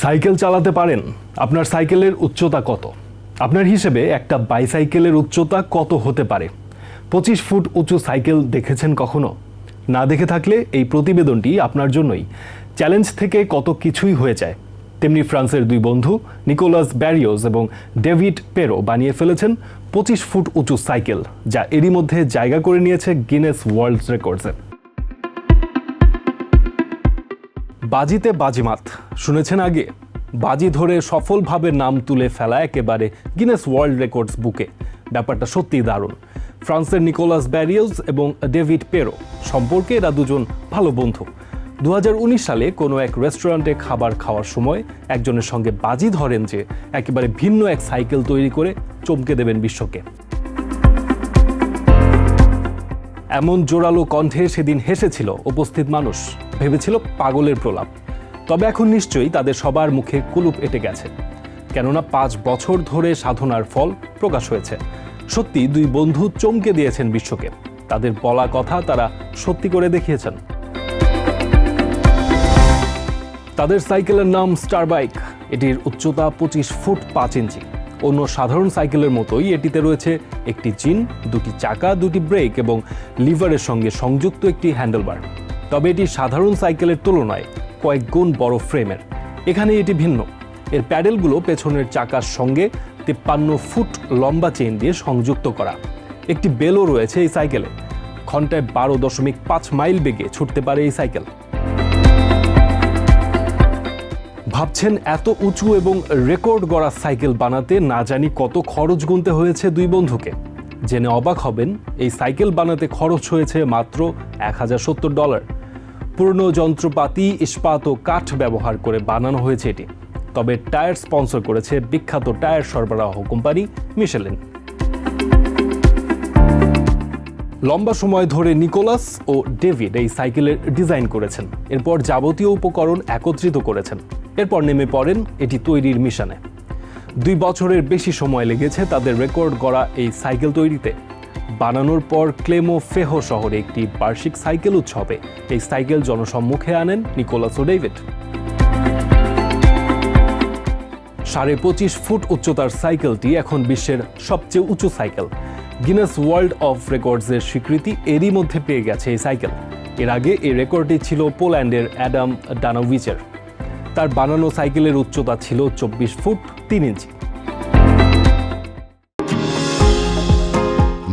Cycle চালাতে পারেন। আপনার সাইকেলের উচ্চতা কত? আপনার হিসেবে একটা বাইসাইকেলের উচ্চতা কত হতে পারে? পঁচিশ ফুট উঁচু সাইকেল দেখেছেন কখনো? না দেখে থাকলে এই প্রতিবেদনটি আপনার জন্যই। চ্যালেঞ্জ থেকে কত কিছুই হয়ে যায়। তেমনি ফ্রান্সের দুই বন্ধু, নিকোলাস ব্যারিওস এবং ডেভিড পেরো বানিয়ে ফেলেছেন পঁচিশ ফুট উঁচু সাইকেল, যা এরই মধ্যে জায়গা করে নিয়েছে গিনেস ওয়ার্ল্ড রেকর্ডসে। বাজিতে বাজিমাত। শুনেছেন আগে? বাজি ধরে সফলভাবে নাম তুলে ফেলা একেবারে গিনেস ওয়ার্ল্ড রেকর্ডস বুকে ব্যাপারটা সত্যিই দারুণ। ফ্রান্সের নিকোলাস ব্যারিওস এবং ডেভিড পেরো সম্পর্কে এরা দুজন ভালো বন্ধু। দু হাজার উনিশ সালে কোনো এক রেস্টুরেন্টে খাবার খাওয়ার সময় একজনের সঙ্গে বাজি ধরেন যে একেবারে ভিন্ন এক সাইকেল তৈরি করে চমকে দেবেন বিশ্বকে। এমন জোরালো কণ্ঠে সেদিন হেসেছিল উপস্থিত মানুষ। ভেবেছিল পাগলের প্রলাপ। তবে এখন নিশ্চয়ই তাদের সবার মুখে কুলুপ এঁটে গেছে। কেননা পাঁচ বছর ধরে সাধনার ফল প্রকাশ হয়েছে। সত্যি দুই বন্ধু চমকে দিয়েছেন বিশ্বকে। তাদের বলা কথা তারা সত্যি করে দেখিয়েছেন। তাদের সাইকেলের নাম স্টার বাইক। এটির উচ্চতা পঁচিশ ফুট পাঁচ ইঞ্চি। অন্য সাধারণ সাইকেলের মতোই এটিতে রয়েছে একটি চিন দুটি চাকা, দুটি ব্রেক এবং লিভারের সঙ্গে সংযুক্ত একটি হ্যান্ডেলবার। তবে এটি সাধারণ সাইকেলের তুলনায় কয়েক গুণ বড় ফ্রেমের। এখানে এটি ভিন্ন। এর প্যাডেলগুলো পেছনের চাকার সঙ্গে তিপ্পান্ন ফুট লম্বা চেইন দিয়ে সংযুক্ত করা। একটি বেলও রয়েছে এই সাইকেলে। ঘন্টায় বারো দশমিক পাঁচ মাইল বেগে ছুটতে পারে এই সাইকেল। ভাবছেন এত উঁচু এবং রেকর্ড গড়া সাইকেল বানাতে না জানি কত খরচ গুনতে হয়েছে দুই বন্ধুকে। জেনে অবাক হবেন, এই সাইকেল বানাতে খরচ হয়েছে মাত্র এক হাজার সত্তর ডলার। পুরনো যন্ত্রপাতি, ইস্পাত ও কাঠ ব্যবহার করে বানানো হয়েছে এটি। তবে টায়ার স্পন্সর করেছে বিখ্যাত টায়ার সরবরাহ কোম্পানি মিশেলেন। লম্বা সময় ধরে নিকোলাস ও ডেভিড এই সাইকেলের ডিজাইন করেছেন। এরপর যাবতীয় উপকরণ একত্রিত করেছেন। এরপর নেমে পড়েন এটি তৈরির মিশনে। দুই বছরের বেশি সময় লেগেছে তাদের রেকর্ড গড়া এই সাইকেল তৈরিতে। বানানোর পর ক্লেমো ফেহো শহরে একটি বার্ষিক সাইকেল উৎসবে। এই সাইকেল জনসম্মুখে আনেন নিকোলাস ডেভিড। সাড়ে পঁচিশ ফুট উচ্চতার সাইকেলটি এখন বিশ্বের সবচেয়ে উঁচু সাইকেল। গিনেস ওয়ার্ল্ড অফ রেকর্ডসের স্বীকৃতি এরই মধ্যে পেয়ে গেছে এই সাইকেল। এর আগে এই রেকর্ডটি ছিল পোল্যান্ডের অ্যাডাম ডানোভিচের। তার বানানো সাইকেলের উচ্চতা ছিল চব্বিশ ফুট তিন ইঞ্চি।